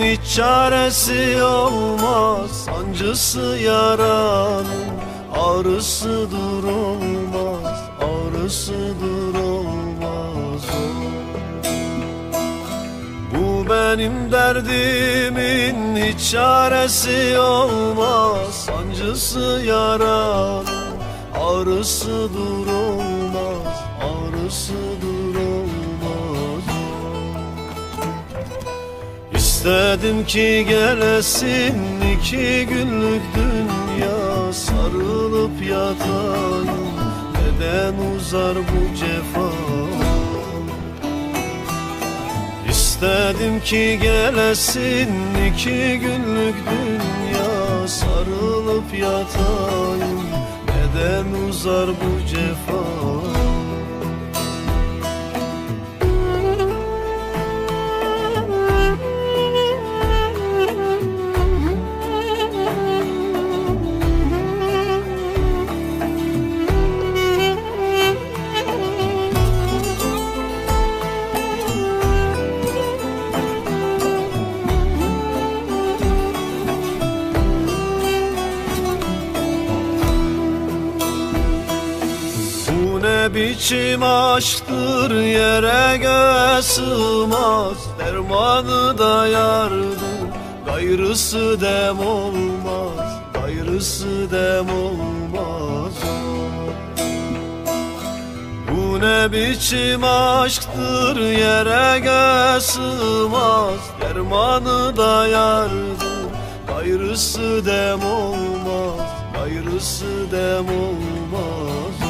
hiç çaresi olmaz. Sancısı yaranın ağrısı durulmaz Ağrısı durulmaz. Bu benim derdimin hiç çaresi olmaz. Sancısı yaranın ağrısı durulmaz Ağrısı durulmaz İstedim ki gelesin iki günlük dünya Sarılıp yatayım neden uzar bu cefa? İstedim ki gelesin iki günlük dünya Sarılıp yatayım neden uzar bu cefa biçim aşktır yere göğe sığmaz. Dermanı da yardım gayrısı dem olmaz Gayrısı dem olmaz. Bu ne biçim aşktır yere göğe sığmaz. Dermanı da yardım gayrısı dem olmaz Gayrısı dem olmaz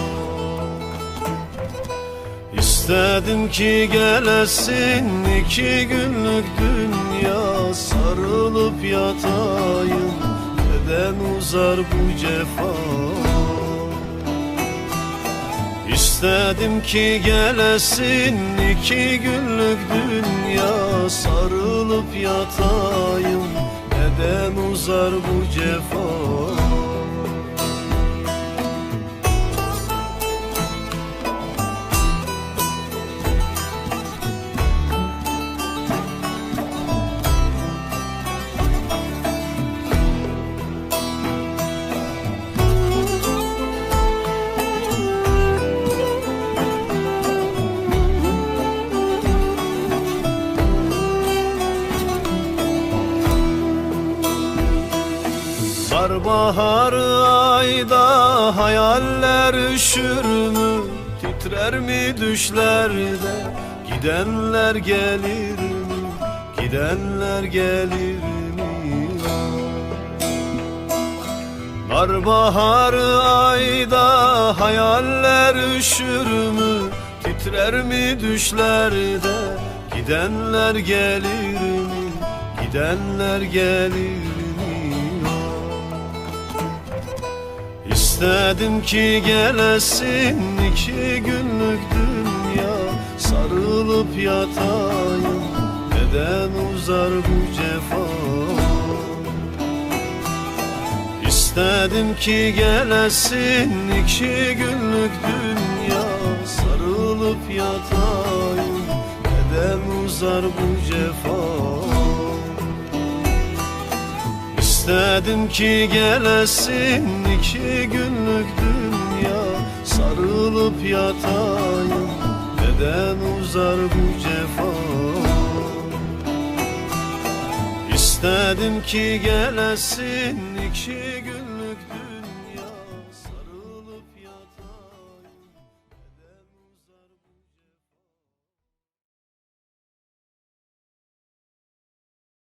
İstedim ki gelesin iki günlük dünya Sarılıp yatayım. Neden uzar bu cefa? İstedim ki gelesin iki günlük dünya Sarılıp yatayım. Neden uzar bu cefa Barbahar ayda hayaller üşür mü? Titrer mi düşlerde? Gidenler gelir mi? Gidenler gelir mi? Barbahar ayda hayaller üşür mü? Titrer mi düşlerde? Gidenler gelir mi? Gidenler gelir mi? İstedim ki gelesin iki günlük dünya Sarılıp yatayım neden uzar bu cefa? İstedim ki gelesin iki günlük dünya Sarılıp yatayım neden uzar bu cefa İstedim ki gelesin iki günlük dünya. Sarılıp yatayım neden uzar bu cefa? İstedim ki gelesin iki dünya